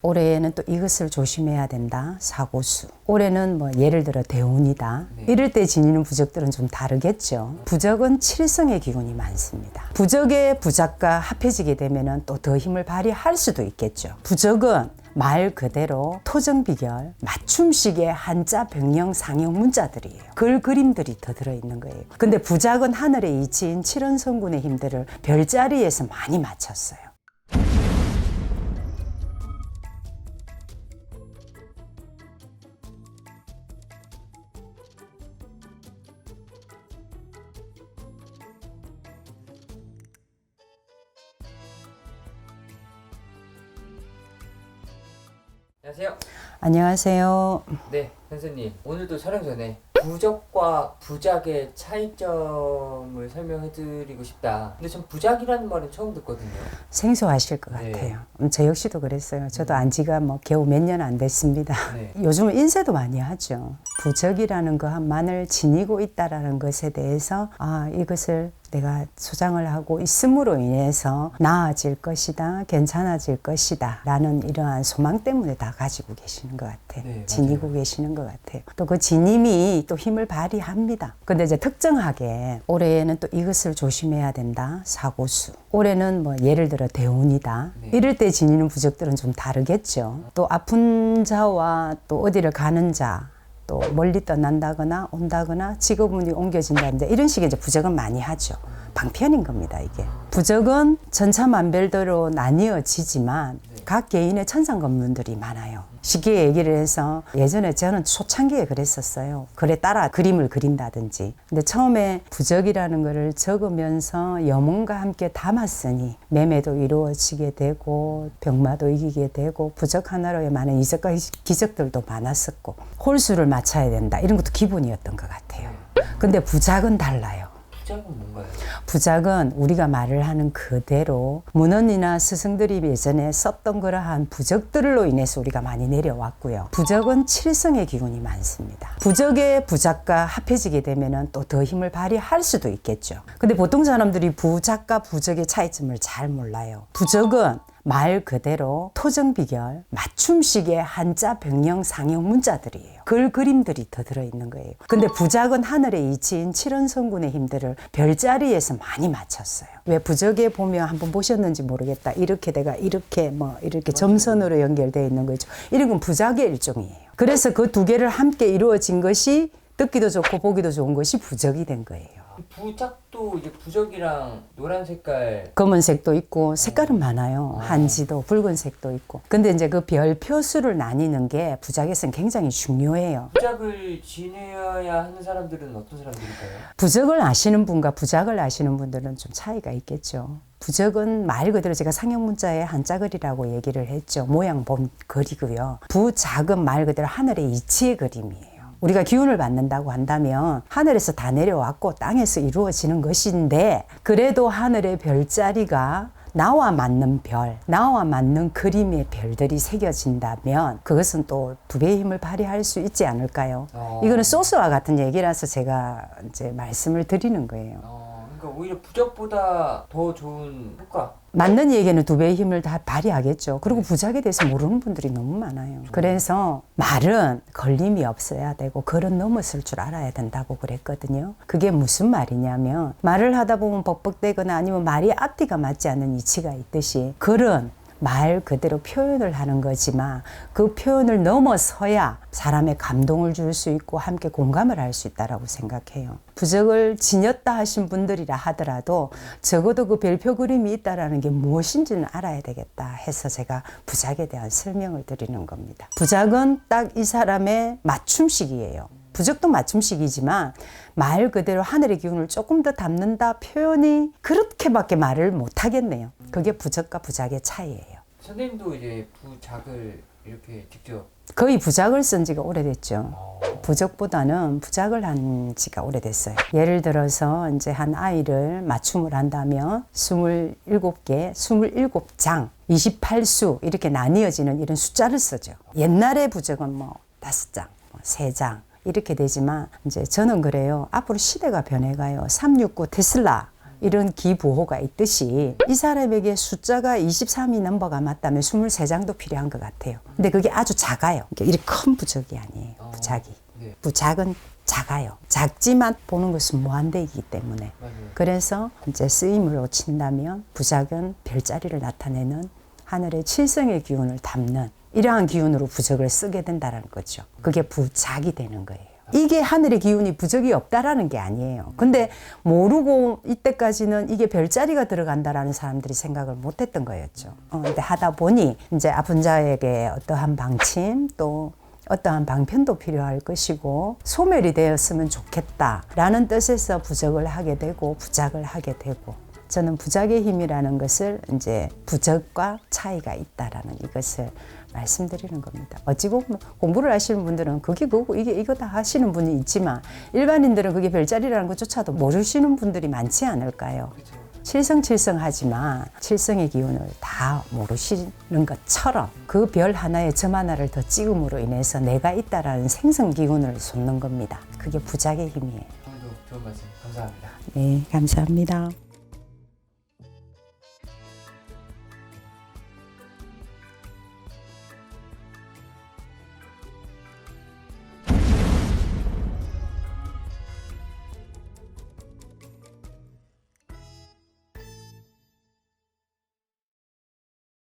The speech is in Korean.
올해는 또 이것을 조심해야 된다. 사고수. 올해는 뭐 예를 들어 대운이다. 네. 이럴 때 지니는 부적들은 좀 다르겠죠. 부적은 칠성의 기운이 많습니다. 부적의 부작과 합해지게 되면은 또더 힘을 발휘할 수도 있겠죠. 부적은 말 그대로 토정 비결, 맞춤식의 한자, 병령, 상형 문자들이에요. 글 그림들이 더 들어있는 거예요. 근데 부작은 하늘의 이치인 칠원성군의 힘들을 별자리에서 많이 맞췄어요. 안녕하세요. 안녕하세요. 네, 선생님. 오늘도 촬영 전에 부적과 부작의 차이점을 설명해드리고 싶다. 근데 전 부작이라는 말은 처음 듣거든요. 생소하실 것 네. 같아요. 음, 저 역시도 그랬어요. 저도 안 지가 뭐 겨우 몇 년 안 됐습니다. 네. 요즘은 인쇄도 많이 하죠. 부적이라는 것만을 지니고 있다라는 것에 대해서 아 이것을 내가 소장을 하고 있음으로 인해서 나아질 것이다, 괜찮아질 것이다 라는 이러한 소망 때문에 다 가지고 계시는 것 같아요. 네, 지니고. 계시는 것 같아요. 또 그 지님이 또 힘을 발휘합니다. 근데 이제 특정하게 올해에는 또 이것을 조심해야 된다. 사고수. 올해는 뭐 예를 들어 대운이다. 네. 이럴 때 지니는 부적들은 좀 다르겠죠. 또 아픈 자와 또 어디를 가는 자. 또 멀리 떠난다거나 온다거나 직업운이 옮겨진다든지 이런 식의 이제 부적은 많이 하죠. 방편인 겁니다, 이게. 부적은 전차만별대로 나뉘어지지만 각 개인의 천상 검문들이 많아요. 쉽게 얘기를 해서 예전에 저는 초창기에 그랬었어요. 글에 따라 그림을 그린다든지. 근데 처음에 부적이라는 거를 적으면서 염원과 함께 담았으니 매매도 이루어지게 되고 병마도 이기게 되고 부적 하나로의 많은 이적과 기적들도 많았었고 홀수를 맞춰야 된다. 이런 것도 기본이었던 것 같아요. 근데 부작은 달라요. 부작은 뭔가요? 부작은 우리가 말을 하는 그대로 문헌이나 스승들이 예전에 썼던 그러한 부적들로 인해서 우리가 많이 내려왔고요. 부적은 칠성의 기운이 많습니다. 부적의 부작과 합해지게 되면은 또더 힘을 발휘할 수도 있겠죠. 근데 보통 사람들이 부작과 부적의 차이점을 잘 몰라요. 부적은 말 그대로 토정 비결, 맞춤식의 한자, 병령, 상형 문자들이에요. 글 그림들이 더 들어있는 거예요. 근데 부작은 하늘의 이치인 칠원성군의 힘들을 별자리에서 많이 맞췄어요. 왜 부적에 보면 한번 보셨는지 모르겠다. 이렇게 내가 이렇게 뭐 이렇게 점선으로 연결되어 있는 거죠. 이런 건 부작의 일종이에요. 그래서 그 두 개를 함께 이루어진 것이 듣기도 좋고 보기도 좋은 것이 부적이 된 거예요. 부작도 이제 부적이랑 노란 색깔 검은색도 있고 색깔은 많아요. 한지도 붉은색도 있고. 근데 이제 그 별 표수를 나뉘는 게 부작에서는 굉장히 중요해요. 부작을 지내야 하는 사람들은 어떤 사람들일까요? 부적을 아시는 분과 부작을 아시는 분들은 좀 차이가 있겠죠. 부적은 말 그대로 제가 상형 문자의 한자글이라고 얘기를 했죠. 모양 본 글이고요. 부작은 말 그대로 하늘의 이치의 그림이에요. 우리가 기운을 받는다고 한다면 하늘에서 다 내려왔고 땅에서 이루어지는 것인데 그래도 하늘의 별자리가 나와 맞는 별, 나와 맞는 그림의 별들이 새겨진다면 그것은 또 두 배의 힘을 발휘할 수 있지 않을까요? 어. 이거는 소스와 같은 얘기라서 제가 이제 말씀을 드리는 거예요. 어, 그러니까 오히려 부적보다 더 좋은 효과. 맞는 얘기는 두 배의 힘을 다 발휘하겠죠. 그리고 부작에 대해서 모르는 분들이 너무 많아요. 그래서 말은 걸림이 없어야 되고 걸은 넘었을 줄 알아야 된다고 그랬거든요. 그게 무슨 말이냐면 말을 하다 보면 벅벅대거나 아니면 말이 앞뒤가 맞지 않는 이치가 있듯이 글은 말 그대로 표현을 하는 거지만 그 표현을 넘어서야 사람의 감동을 줄 수 있고 함께 공감을 할 수 있다라고 생각해요. 부적을 지녔다 하신 분들이라 하더라도 적어도 그 별표 그림이 있다라는 게 무엇인지는 알아야 되겠다 해서 제가 부작에 대한 설명을 드리는 겁니다. 부작은 딱 이 사람의 맞춤식이에요. 부적도 맞춤식이지만 말 그대로 하늘의 기운을 조금 더 담는다 표현이 그렇게밖에 말을 못 하겠네요. 그게 부적과 부작의 차이예요. 선생님도 이제 부작을 이렇게 직접 거의 부작을 쓴 지가 오래됐죠. 어, 부적보다는 부작을 한 지가 오래됐어요. 예를 들어서 이제 한 아이를 맞춤을 한다면 27개, 27장, 28수 이렇게 나뉘어지는 이런 숫자를 쓰죠. 옛날의 부적은 뭐 다섯 장, 뭐세 장, 이렇게 되지만 이제 저는 그래요. 앞으로 시대가 변해가요. 369 테슬라 이런 기부호가 있듯이 이 사람에게 숫자가 23이 넘버가 맞다면 23장도 필요한 것 같아요. 근데 그게 아주 작아요. 이렇게 큰 부적이 아니에요. 부작이. 네. 부작은 작아요. 작지만 보는 것은 무한대이기 때문에. 그래서 이제 쓰임으로 친다면 부작은 별자리를 나타내는 하늘의 칠성의 기운을 담는 이러한 기운으로 부적을 쓰게 된다는 거죠. 그게 부작이 되는 거예요. 이게 하늘의 기운이 부적이 없다라는 게 아니에요. 근데 모르고 이때까지는 이게 별자리가 들어간다라는 사람들이 생각을 못 했던 거였죠. 어, 근데 하다 보니 이제 아픈 자에게 어떠한 방침 또 어떠한 방편도 필요할 것이고 소멸이 되었으면 좋겠다라는 뜻에서 부적을 하게 되고 부작을 하게 되고 저는 부작의 힘이라는 것을 이제 부적과 차이가 있다라는 이것을 말씀드리는 겁니다. 어찌 보면 공부를 하시는 분들은 그게 그거 이게 이거 다 하시는 분이 있지만 일반인들은 그게 별자리라는 것조차도 모르시는 분들이 많지 않을까요? 칠성칠성하지만 칠성의 기운을 다 모르시는 것처럼 그 별 하나에 점 하나를 더 찍음으로 인해서 내가 있다라는 생성 기운을 솟는 겁니다. 그게 부작의 힘이에요. 오늘도 좋은 말씀 감사합니다. 네, 감사합니다.